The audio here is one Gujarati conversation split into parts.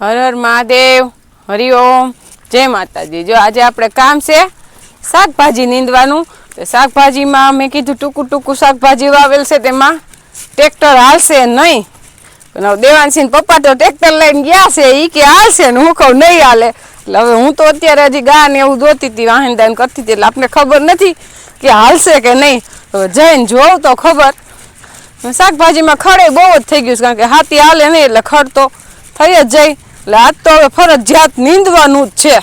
હર હર મહાદેવ હરિઓમ જય માતાજી. જો આજે આપણે કામ છે શાકભાજી નીંદવાનું, તો શાકભાજીમાં મેં કીધું ટૂંકું ટૂંકું શાકભાજી વાવેલ છે તેમાં ટ્રેક્ટર હાલશે નહીં. પણ દેવાનસિંહ પપ્પા તો ટ્રેક્ટર લઈને ગયા છે એ કે હાલશે ને હું કહું નહીં હાલે. એટલે હવે હું તો અત્યારે હજી ગા ને એવું દોતી હતી વાહન દાન કરતી હતી, એટલે આપણે ખબર નથી કે હાલશે કે નહીં. હવે જઈને જોઉં તો ખબર. શાકભાજીમાં ખડે બહુ જ થઈ ગયું છે, કારણ કે હાથી હાલે નહીં, એટલે ખડ તો થઈ જ જાય. એટલે આજ તો હવે ફરજિયાત નીંદવાનું જ છે.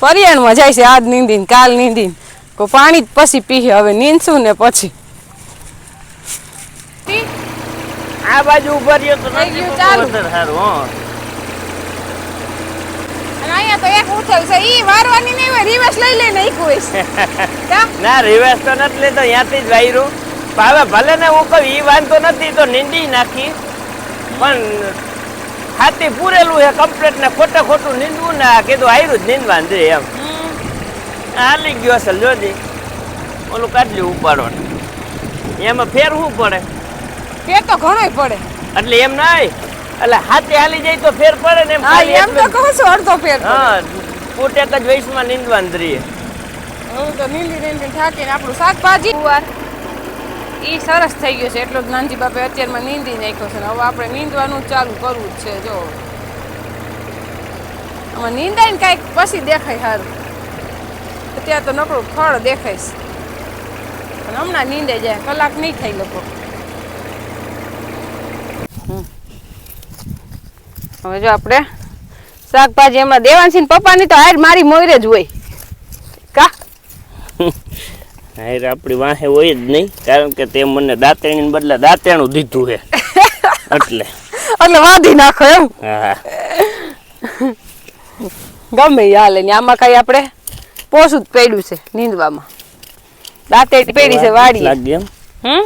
પર્યાણમાં જાય છે આજ નીંદીને કાલ નીંદીને. કો પાણી જ પછી પીએ હવે નીંદશું ને પછી. આ બાજુ ઊભા રહ્યો તો નથી ગયું ચાલુ. સારું અહીંયા તો એક ઉઠેલ છે ઈ વારવાની નહીં હોય રિવર્સ લઈ લઈને એક હોય છે. ના રિવર્સ તો નથી લેતો ત્યાંથી જ વાયરું. હવે ભલે ને હું કહું ઈ વાંધો નથી તો નીંદી નાખી. પણ હાથી પૂરેલું છે કમ્પ્લેટ ને ખોટે ખોટું નીંદવું ને આ કીધું આયરું જ નીંદવા દે એમ. હાલી ગયો છે જોજી ઓલું કાઢલ્યું ઉપાડો એમાં ફેર શું પડે? ફેર તો ઘણોય પડે. એટલે એમ નહીં એટલે હાથી હાલી જાય તો ફેર પડે ને એમ હા એમ તો. કહું છું અડધો ફેર હા ફૂટ એક જ વયસમાં નીંદવાનું દ્રીએ હું તો નીંદી નીંદી થાકીને આપણું શાકભાજી. ઈ સરસ થઈ ગયું છે. એટલું જ નાનજી બાપે અત્યારમાં નીંદી નાખ્યો છે હવે આપણે નીંદવાનું ચાલુ કરવું જ છે, જો. આમાં નીંદાય ને કાંઈક પછી દેખાય સારું. અત્યારે તો નકરું ફળ દેખાય પણ હમણાં નીંદે જાય, કલાક નહીં થાય લોકો. હવે જો આપણે શાકભાજી એમાં દેવાંશી ને પપ્પાની તો હાર મારી મોયરે જ હોય. કા? હાયર આપણી વાહે હોય જ નહીં કારણ કે તે મને દાંતેણીને બદલે દાંતેણું દીધું છે. એટલે. એટલે વાંધી નાખો એમ? હા. ગમે હાલે ને આમાં કઈ આપણે પોસું જ પડ્યું છે નીંદવામાં. દાંતેડી પેડી છે વાડી લાગે એમ? હમ?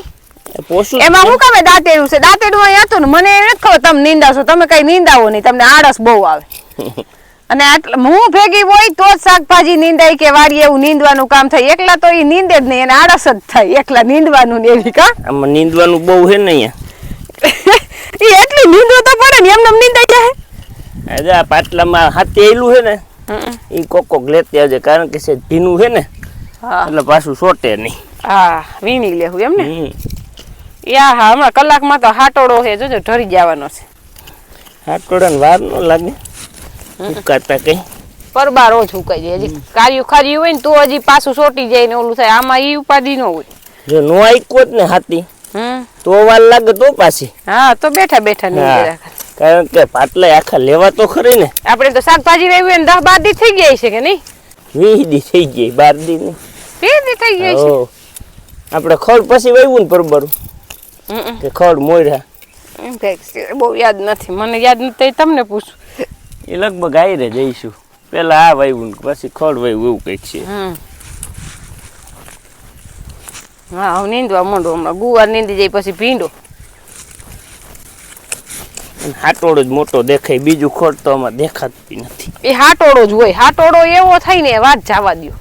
પોસું એમાં હું શું કામે દાંતેડું છે? દાંતેડું અહીં હતું ને મને એ નથી ખબર તમે નીંદાશો તમે કઈ નીંદાવો નહીં તમને આળસ બહુ આવે. અને હું ભેગી હોય તો જ શાકભાજી નીંદાય કે વાડી એવું નીંદવાનું કામ થાય. એકલા તો એ નીંદે જ નહીં એને આળસ જ થાય એકલા નીંદવાનું ને એવી કા? આમાં નીંદવાનું બહુ છે ને અહીંયા. એ એટલી નીંદવું તો પડે ને એમને એમ નીંદાઈ જાય આજે આ પાટલામાં હાથી એલું છે ને એ કોકો લેતી આવજે કારણ કે છે ભીનું છે ને હા. એટલે પાછું સોટે નહીં. હા વીણી લેવું એમ ને. યા હા હમણાં કલાકમાં તો હાટોડો છે જોજો ઢરી જવાનો છે. હાટોડાને વાર ન લાગે. ઉકાતા કઈ? પરબાર રોજ હુકાઈ જાય. હજી કાર્યું ખાર્યું હોય ને તો હજી પાછું સોટી જાય ને ઓલું થાય. આમાં ઈ ઉપાધિ ન હોય. જો નો આઈકો જ ને હાથી હમ? તો વાર લાગે તો પાછી. હા તો બેઠા બેઠા નહીં. કારણ કે પાટલા આખા લેવા તો ખરી ને. આપણે તો શાકભાજી વાવી હોય ને દસ બાર દી થઈ ગયા છે કે નહીં? વીસ દી થઈ ગઈ બાર દી ની. વીસ દી થઈ ગયા છે? આપણે ખડ પછી વાવ્યું ને પરબરું. કે ખડ છે. બહુ યાદ નથી. મને યાદ નથી તમને પૂછું. એ લગભગ આયરે જઈશું. પેલા આ વાવ્યું પછી ખડ વાવ્યું એવું કંઈક છે. હમ. હા હું નીંદવા માંડો હમણાં. ગુવાર નીંદી જાય પછી ભીંડો. હાટોડો જ મોટો દેખાય બીજું ખડ તો આમાં દેખાતી નથી. એ હાટોડો જ હોય. હાટોડો એવો થાય ને વાત જવા દ્યો.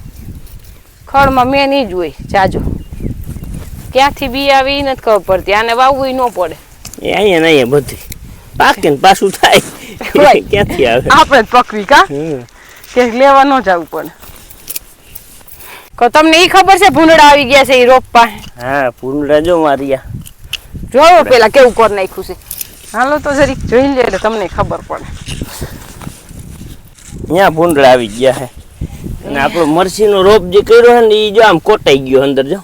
ખડમાં મેં નહીં જ હોય. જાજો. ક્યાંથી બી આવી નથી ખબર પડતી. આને વાવવું ન પડે. એ અહીંયા ને અહીંયા બધી. પાકે ને પાછું થાય. હોય. ક્યાંથી આવે આપણે પકવી કા કે લેવા ન જવું પડે કો તમને ઈ ખબર છે ભૂંડડા આવી ગયા છે ઈ રોપ પાસે હા ભૂંડડા જો માર્યા જોવો પેલા કેવું કર નાખ્યું છે હાલો તો જરીક જોઈ લે એટલે તમને ખબર પડે ત્યાં ભૂંડડા આવી ગયા છે અને આપણો મરસીનો રોપ જે કર્યો છે ને એ જો આમ કોટાઈ ગયો અંદર જો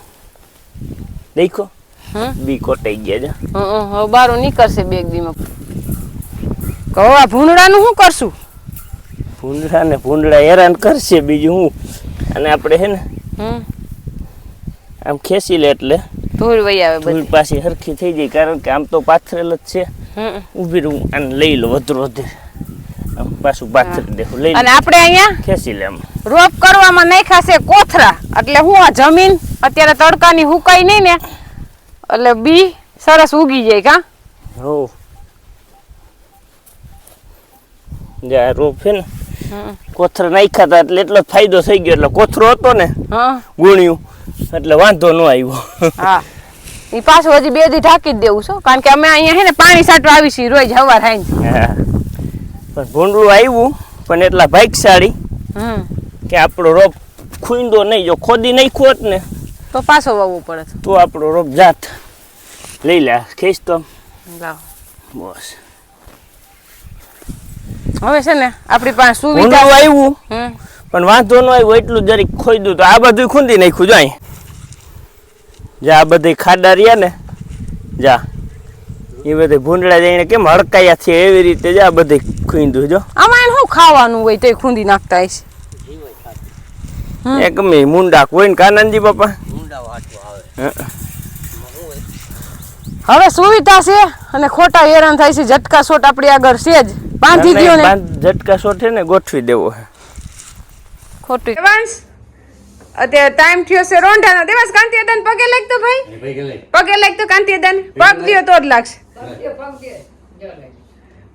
દેખો બી કોટાઈ ગયા જો હં, બારો નીકળશે બે એક દીમાં કહો આ ભૂંડડાનું શું કરશું? ભૂંડળા ને ભૂંડળા હેરાન કરશે બીજું હું. અને આપણે હે ને હમ. આમ ખેંચી લે એટલે. ધૂળ વહી આવે ધૂળ બધી. પાછી હરખી થઈ જાય કારણ કે આમ તો પાથરેલ જ છે. ઊભી રહું આને લઈ લો વધુ વધુ. આમ પાછું પાથરી દેવું લઈ અને આપણે અહીંયા ખેંચી લે આમ. રોપ કરવામાં નાખ્યા છે કોથરા. એટલે હું આ જમીન અત્યારે તડકાની હુકાઈ નહીં ને એટલે બી સરસ ઉગી જાય કા? હો. જે આ રોપ છે ને કોથર નાખ્યા હતા એટલે એટલો ફાયદો થઈ ગયો એટલે કોથરો હતો ને હા. ગુણ્યું એટલે વાંધો ન આવ્યો. હા. એ પાછું હજી બે દી ઢાંકી જ દેવું છું કારણ કે અમે અહીંયા છે ને પાણી સાટવા આવી છીએ રોજ હવાર હાઈ. પણ ભૂંડળું આવ્યું પણ એટલા ભાગશાળી કે આપણો રોપ ખૂંદો નહીં જો ખોદી નહીં ખોત ને તો પાછો વાવવું પડે. તો આપણો રોપ જાત. લઈ લે ખેંચ તો બસ. હવે છે ને આપણી પાસે સુવિધા આવ્યું? પણ વાંધો ન આવ્યો એટલું જરીક ખોઈ તો. આ બધું ખૂંદી નાખ્યું જો અહીં. જા આ બધી ખાડા રહ્યા ને. જા. એ બધી ભૂંડળા જઈને કેમ હડકાયા છે એવી રીતે? જા બધી ખૂંદું જો. આમાં શું ખાવાનું હોય તો ખૂંદી નાખતા હશે. એક મે મુંડા કોઈ ને કાનનજી બાપા. આવે હવે સુવિધા છે અને ખોટા હેરાન થાય છે. ઝટકા શોટ આપણી આગળ છે જ. બાંધી દો ને. ઝટકા શોટ છે ને ગોઠવી દેવો છે ખોટી. દેવાંશ અત્યારે ટાઈમ થયો છે રોંઢાનો દેવાંશ કાંતિ અદાન પગે લાગતો ભાઈ? પગે લાગતો કાંતિ અદાન પગ દિયો તો જ લાગશે.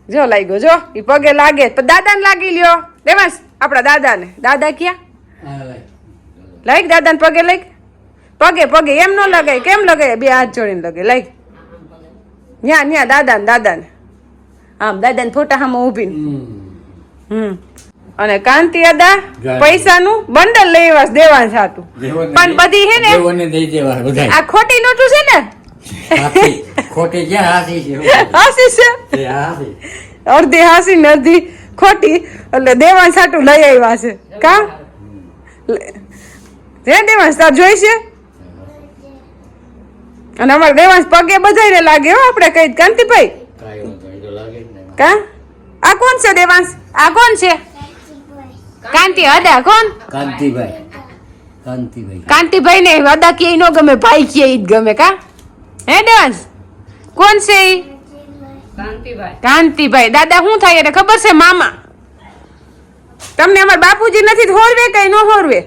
જો લાગ્યો જો. ઈ પગે લાગે તો દાદાને લાગી લ્યો. દેવાંશ આપણા દાદાને. દાદા ક્યાં? લાઈક દાદાને પગે લાઈક પગે પગે. એમ ન લગાય કેમ લગાય? બે હાથ જોડીને લગે. લાઈક ન્યા ન્યા દાદાને દાદાને. આમ દાદાને ફોટા સામે ઊભી હમ. અને કાંતિ અદા પૈસાનું બંડલ લેવા દેવા સાતું પણ બધી હે ને દેવોને. આ ખોટી નોટું છે ને? ખોટી ક્યાં હાસી છે? હાસી છે. અડધી હાસી ને અડધી ખોટી. એટલે દેવાન સાટું લઈ આવ્યા છે. કા? જે દેવાંશ તાર જોઈ છે? અને અમારે દેવાંશ પગે બધાને લાગે હો આપણે કઈ કાંતિભાઈ કાંઈ વાંધો નહીં, તો લાગે જ ને. કા? આ કોણ છે દેવાંશ? આ કોણ છે? કાંતિ અદા કોણ કાંતિભાઈ. કાંતિભાઈ. કાંતિભાઈ. ને અદા કે નો ગમે ભાઈ કે ઈ જ ગમે કા? હે દેવાંશ? કોણ છે ઈ? કાંતિભાઈ. દાદા શું થાય એટલે ખબર છે મામા? તમને અમાર બાપુજી નથી તો હોરવે કઈ નો હોરવે?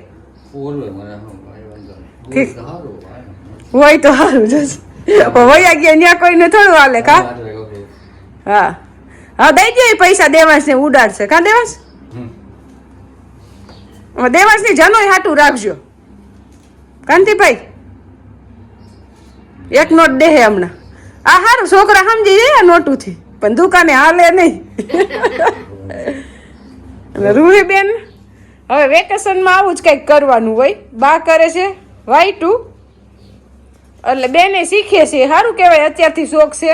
ઓરવે મને હમ, કાંઈ વાંધો નહીં. ઠીક. ઓર તો હારું, હારું. હોય તો સારું જશે વયા ગયા ત્યાં કોઈને થોડું હાલે કા. હા. હા દઈ દો એ પૈસા દેવાંશ ને ઉડાડશે. કા દેવાંશ. દેવાંશની જનોય હાટું રાખજો. કાંતિભાઈ એક નોટ દે હમણાં. આ હારું છોકરા સમજી જાય નોટું થી પણ દુકાને હાલે નહીં. રૂહી બેન હવે વેકેશનમાં આવું જ કંઈક કરવાનું હોય. બા કરે છે વાઈટું એટલે બેને શીખે છે. સારું કહેવાય અત્યારથી શોખ છે.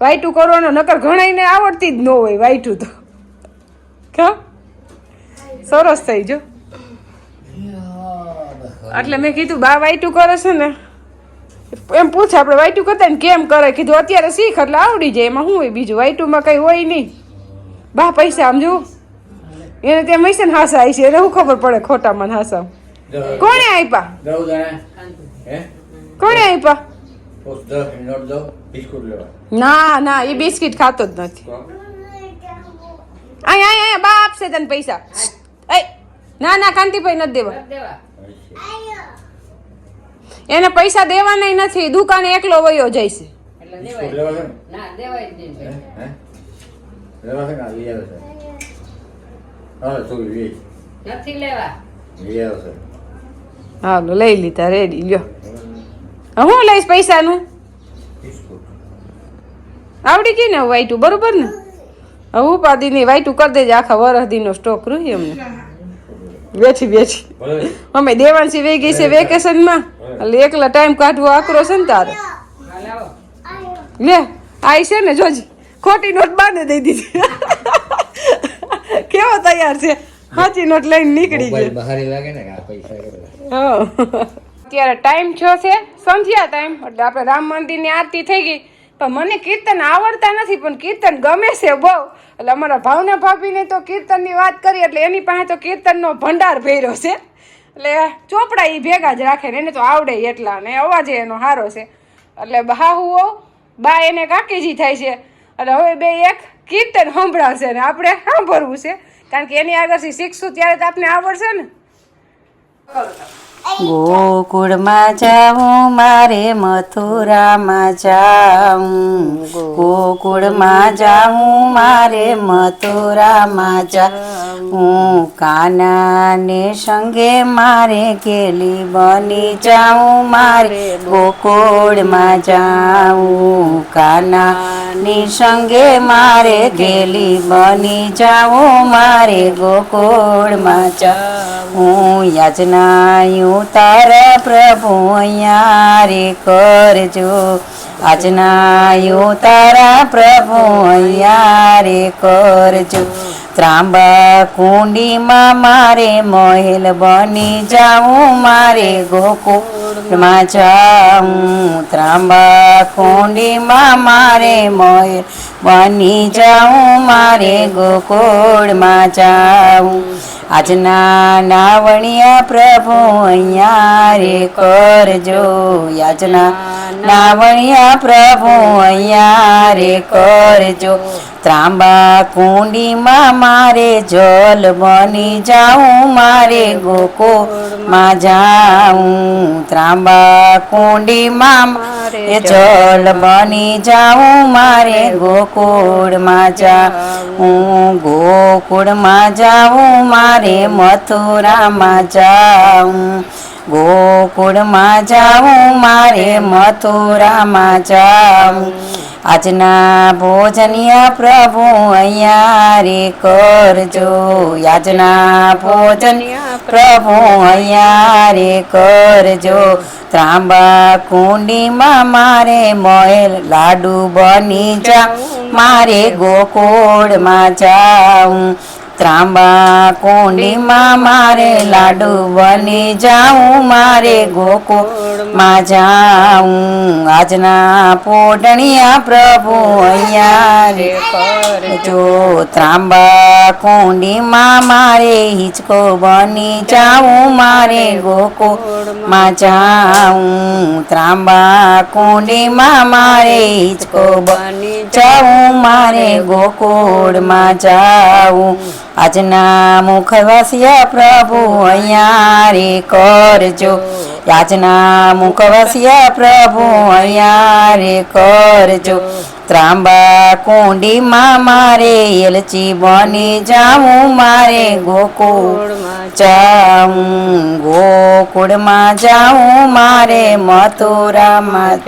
વાઈટું કરવાનો નકર ઘણાઈને આવડતી જ ન હોય વાઈટું તો. કા? સરસ થઈ જો. એટલે મેં કીધું બા વાઈટું કરે છે ને. એમ પૂછે આપણે વાઈટું કરતા ને કેમ કરે? કીધું અત્યારે શીખ એટલે આવડી જાય. એમાં શું હોય બીજું? વાઈટુમાં કંઈ હોય નહીં. બા પૈસા આમ જો એને ત્યાં મૈસે ને હાસા આવી છે. એને શું ખબર પડે ખોટામાં હાસા કોણે આપ્યા? કોણે આપ્યા ના ના એ બિસ્કિટ ખાતો જ નથી? અહીંયા અહીંયા બા આપશે તને પૈસા એ ના ના કાંતિભાઈ નથી દેવા એને પૈસા દેવાના નથી દુકાને એકલો વયો જાય છે. હાલો લઈ લીધા રેડી લ્યો હું લઈશ પૈસાનું? આવડી ગઈ ને વાઈટું બરોબર ને? હવે ઉપાધિની વાઈટું કરી દેજે આખા વરસદીનો સ્ટોક રહી અમને બેઠી બેઠી અમે દેવાંશી વહી ગઈ છે વેકેશનમાં. એટલે એકલા ટાઈમ કાઢવો આકરો છે ને તારે. લે આઈ છે ને જોજી. ખોટી નોટ બાને દઈ દીધી. કેવો તૈયાર છે? સાચી નોટ લઈને નીકળી ગઈ બહાર લાગે ને આ પૈસા હા. અત્યારે ટાઈમ થયો છે, સંધ્યા ટાઈમ એટલે આપણે રામ મંદિરની આરતી થઈ ગઈ. પણ મને કીર્તન આવડતા નથી, પણ કીર્તન ગમે છે બહુ. એટલે અમારા ભાવના ભાભીને તો કીર્તનની વાત કરી એટલે એની પાસે તો કીર્તનનો ભંડાર ભર્યો છે. એટલે ચોપડા એ ભેગા જ રાખે ને, એને તો આવડે એટલા ને, અવાજ એનો સારો છે. એટલે બાહુઓ, બા એને કાકીજી થાય છે. એટલે હવે બે એક કીર્તન સંભળાવશે ને, આપણે સાંભળવું છે. કારણ કે એની આગળથી શીખશું, ત્યારે તો આપને આવડશે ને. ગોકુળમાં જાઉં, મારે મથુરામાં જાઉં. ગોકુળમાં જાઉં, મારે મથુરામાં જાવું કાનાને સંગે મારે કેલી બની જાઉં, મારે ગોકુળમાં જાવું કાનાની સંગે મારે ગેલી બની જાઉં, મારે ગોકુળમાં જાવું હું યાચનાયું તારા પ્રભુ અહીંયા રે કરજો. આજનાયું તારા પ્રભુ અહીંયા કરજો. ત્રાંબા કુંડીમાં મારે મહેલ બની જાઉં, મારે ગોકુળમાં જાઉં. ત્રાંબા કુંડીમાં મારે મહેલ બની જાઉં, મારે ગોકુળમાં જાઉં. આજના નાવણિયા પ્રભુ અહીંયા રે કરજો. યાજના નાવણિયા પ્રભુ અહીંયા રે કરજો. ત્રાંબા કુંડીમાં મારે જલ બની જાઉં મારે ગોકુળમાં જાઉં. ત્રાંબા કુંડીમાં મારે જલ બની જાઉં મારે ગોકુળમાં જાઉં. ગોકુળમાં જાઉં મારે મથુરામાં જાઉં. ગોકુળમાં જાઉં મારે મથુરામાં જાઉં. આજના ભોજનિયા પ્રભુ અહીંયા કરજો. યાજના ભોજનિયા પ્રભુ અહીંયા કરજો. ત્રાંબા કુંડીમાં મારે મોયલ લાડુ બની જા. મારે ગોકુળમાં જાઉં. ત્રાંબા કુંડીમાં મારે લાડુ બની જાઉં, મારે ગોકુળમાં જાઉં. આજના પોટણિયા પ્રભુ અહીંયા રે. જો ત્રાંબા કુંડીમાં મારે હિચકો બની જાઉં, મારે ગોકુળમાં જાઉં. ત્રાંબા કુંડીમાં મારે હિચકો બની જાઉં, મારે ગોકુળમાં જાઉં. આજના મુખવાસિયા પ્રભુ, અહીંયા રે કરજો આજના મુખવાસિયા પ્રભુ, અહીંયા રે કરજો ત્રાંબા કુંડીમાં મારે એલચી બની જાઉં, મારે ગોકુળ જાઉં, ગોકુળમાં જાઉં, મારે મથુરામાં